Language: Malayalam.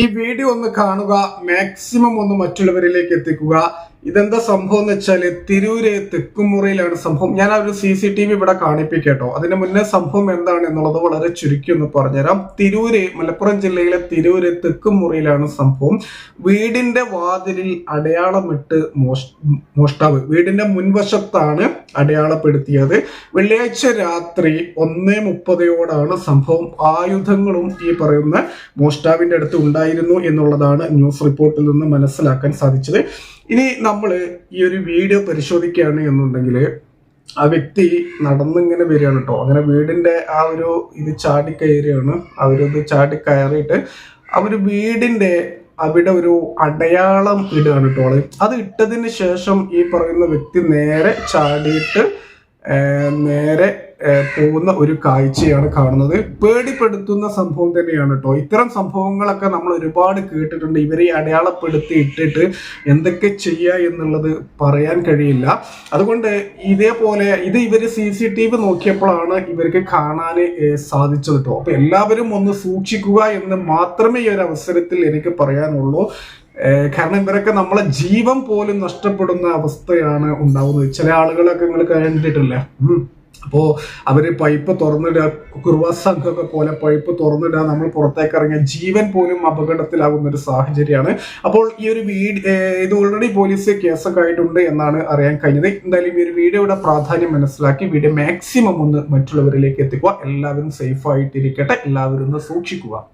ഈ വീഡിയോ ഒന്ന് കാണുക മാക്സിമം ഒന്ന് മറ്റുള്ളവരിലേക്ക് എത്തിക്കുക. ഇതെന്താ സംഭവം എന്ന് വെച്ചാൽ തിരൂര് തെക്കുമുറിയിലാണ് സംഭവം. ഞാൻ ആ ഒരു സി സി ടി വി ഇവിടെ കാണിപ്പിക്കട്ടോ. അതിന് മുന്നേ സംഭവം എന്താണ് എന്നുള്ളത് വളരെ ചുരുക്കി ഒന്ന് പറഞ്ഞുതരാം. തിരൂര് മലപ്പുറം ജില്ലയിലെ തിരൂര് തെക്കുമുറിയിലാണ് സംഭവം. വീടിന്റെ വാതിലിൽ അടയാളമിട്ട് മോഷ് മോഷ്ടാവ് വീടിന്റെ മുൻവശത്താണ് അടയാളപ്പെടുത്തിയത്. വെള്ളിയാഴ്ച രാത്രി ഒന്നേ മുപ്പതയോടാണ് സംഭവം. ആയുധങ്ങളും ഈ പറയുന്ന മോഷ്ടാവിന്റെ അടുത്ത് ഉണ്ടായിരുന്നു എന്നുള്ളതാണ് ന്യൂസ് റിപ്പോർട്ടിൽ നിന്ന് മനസ്സിലാക്കാൻ സാധിച്ചത്. ഇനി നമ്മൾ ഈ ഒരു വീഡിയോ പരിശോധിക്കുകയാണ് എന്നുണ്ടെങ്കിൽ ആ വ്യക്തി നടന്നിങ്ങനെ വരികയാണ് കേട്ടോ അങ്ങനെ വീടിന്റെ ആ ഒരു ഇത് ചാടിക്കയറിയാണ് അവരത് ചാടിക്കയറിയിട്ട് അവർ വീടിന്റെ അവിടെ ഒരു അടയാളം ഇടുകയാണ് കേട്ടോ അത് ഇട്ടതിന് ശേഷം ഈ പറയുന്ന വ്യക്തി നേരെ ചാടിയിട്ട് നേരെ പോകുന്ന ഒരു കാഴ്ചയാണ് കാണുന്നത്. പേടിപ്പെടുത്തുന്ന സംഭവം തന്നെയാണ് കേട്ടോ ഇത്തരം സംഭവങ്ങളൊക്കെ നമ്മൾ ഒരുപാട് കേട്ടിട്ടുണ്ട്. ഇവരെ അടയാളപ്പെടുത്തി ഇട്ടിട്ട് എന്തൊക്കെ ചെയ്യുക എന്നുള്ളത് പറയാൻ കഴിയില്ല. അതുകൊണ്ട് ഇതേപോലെ ഇത് ഇവർ സി സി ടി വി നോക്കിയപ്പോഴാണ് ഇവർക്ക് കാണാൻ സാധിച്ചത് കേട്ടോ അപ്പൊ എല്ലാവരും ഒന്ന് സൂക്ഷിക്കുക എന്ന് മാത്രമേ ഈ ഒരു അവസരത്തിൽ എനിക്ക് പറയാനുള്ളൂ. കാരണം ഇവരൊക്കെ നമ്മളെ ജീവൻ പോലും നഷ്ടപ്പെടുന്ന അവസ്ഥയാണ് ഉണ്ടാവുന്നത്. ചില ആളുകളൊക്കെ നിങ്ങൾ കണ്ടിട്ടില്ലേ? ഉം. അവർ പൈപ്പ് തുറന്നിടുക കുറുവാ സംഘമൊക്കെ പോലെ പൈപ്പ് തുറന്നിടുക നമ്മൾ പുറത്തേക്ക് ഇറങ്ങിയ ജീവൻ പോലും അപകടത്തിലാകുന്ന ഒരു സാഹചര്യമാണ്. അപ്പോൾ ഈ ഒരു വീട് ഇത് ഓൾറെഡി പോലീസ് കേസൊക്കെ ആയിട്ടുണ്ട് എന്നാണ് അറിയാൻ കഴിഞ്ഞത്. എന്തായാലും ഈ ഒരു വീഡിയോയുടെ പ്രാധാന്യം മനസ്സിലാക്കി വീഡിയോ മാക്സിമം ഒന്ന് മറ്റുള്ളവരിലേക്ക് എത്തിക്കുക. എല്ലാവരും സേഫ് ആയിട്ടിരിക്കട്ടെ. എല്ലാവരും ഒന്ന് സൂക്ഷിക്കുക.